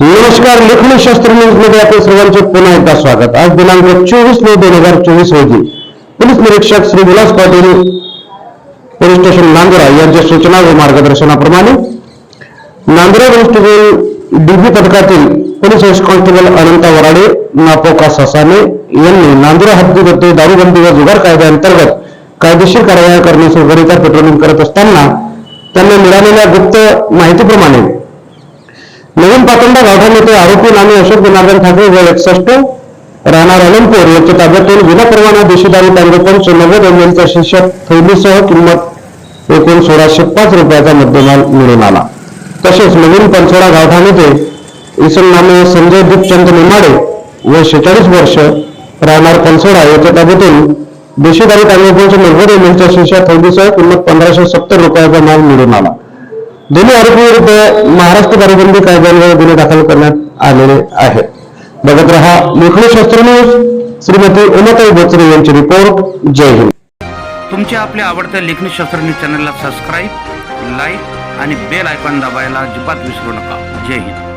नमस्कार लेखन शास्त्र न्यूजमध्ये आपल्या सर्वांचे पुन्हा एकदा स्वागत. आज दिनांक चोवीस नऊ दोन हजार चोवीस रोजी पोलीस निरीक्षक श्री विलास पाटील पोलीस स्टेशन नांदुरा यांच्या सूचना व मार्गदर्शनाप्रमाणे नांदुरा पोलीस स्टेशन डीबी पथकातील police head constable Anant Varade नापोका Sasane यांनी नांदुरा हद्दीमध्ये दारूबंदी व जुगार कायद्याअंतर्गत कायदेशीर कारवाया करण्याकरिता पेट्रोलिंग करत असताना त्यांना मिळालेल्या गुप्त माहितीप्रमाणे नवीन गावठाण येथे आरोपी नामे अशोक जनार्दन ठाकरे व एकसष्ट राहणार अलमपूर यांच्या ताब्यातून विनाप्रमाणे देशीदारी तांबे पंच नव्वद एम एलच्या शीर्षक थैलीसह किंमत एकूण सोळाशे पाच रुपयाचा मुद्देमाल मिळून आला. तसेच नवीन पंचोडा गावठाण येथे इसम नामे संजय दीपचंद निमाडे व शेचाळीस वर्ष राहणार पंचोडा यांच्या ताब्यातून देशीदारी तांबे पंच नव्वद एम एलच्या शीर्षक थैलीसह किंमत पंधराशे सत्तर रुपयाचा माल मिळून आला. दोन्ही आरोपीविरुद्ध महाराष्ट्र दारूबंदी कायद्यान्वये गुन्हे दाखल करण्यात आलेले आहेत. बघत रहा लेखणी शास्त्र न्यूज श्रीमती उमाताई बोचरे यांची रिपोर्ट. जय हिंद. तुमच्या आपल्या आवडत्या लेखनी शास्त्र न्यूज चॅनलला सबस्क्राईब लाईक आणि बेल आयकॉन दाबायला अजिबात विसरू नका. जय हिंद.